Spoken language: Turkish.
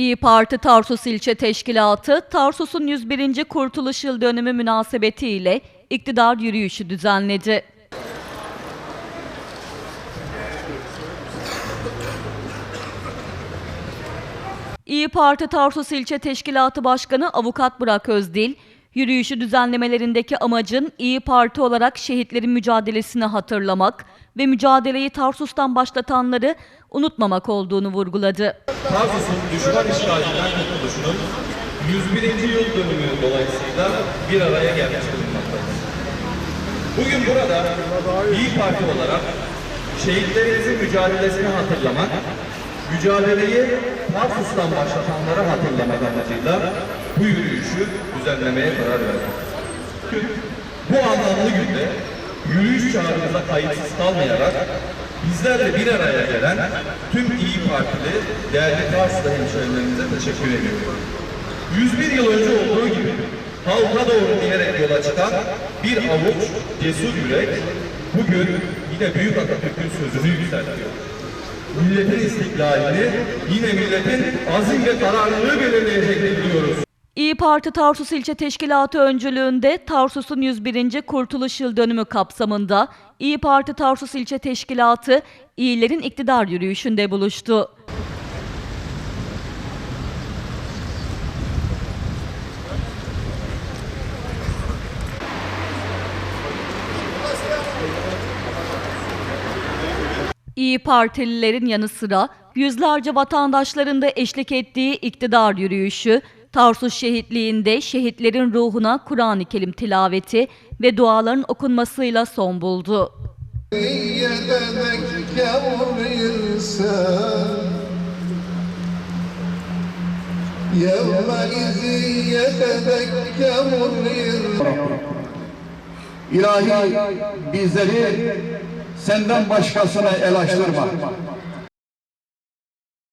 İyi Parti Tarsus İlçe Teşkilatı, Tarsus'un 101. Kurtuluş Yıl Dönümü münasebetiyle iktidar yürüyüşü düzenledi. İyi Parti Tarsus İlçe Teşkilatı Başkanı Avukat Burak Özdil, yürüyüşü düzenlemelerindeki amacın İyi Parti olarak şehitlerin mücadelesini hatırlamak ve mücadeleyi Tarsus'tan başlatanları unutmamak olduğunu vurguladı. Tarsus'un düşman işgalinden kurtuluşunun 101. yıl dönümü dolayısıyla bir araya gelmiş bulunmaktayız. Bugün burada İyi Parti olarak şehitlerimizin mücadelesini hatırlamak, mücadeleyi Tarsus'tan başlatanları hatırlamak amacıyla bu yürüyüşü düzenlemeye karar verdik. Bu anlamlı günde yürüyüş çağrımıza kayıtsız kalmayarak bizlerle bir araya gelen tüm İyi Partili değerli Karslı hemşehrilerimize teşekkür ediyorum. 101 yıl önce olduğu gibi halka doğru diyerek yola çıkan bir avuç cesur yürek bugün yine Büyük Atatürk'ün sözünü yükseltiyor. Milletin istiklalini yine milletin azim ve kararlılığı belirleyecektir diyoruz. İyi Parti Tarsus İlçe Teşkilatı öncülüğünde Tarsus'un 101. Kurtuluş Yıl Dönümü kapsamında İyi Parti Tarsus İlçe Teşkilatı İyilerin iktidar yürüyüşünde buluştu. İyi Partililerin yanı sıra yüzlerce vatandaşların da eşlik ettiği iktidar yürüyüşü, Tarsus şehitliğinde şehitlerin ruhuna Kur'an-ı Kerim tilaveti ve duaların okunmasıyla son buldu. İlahi bizleri senden başkasına el açtırma.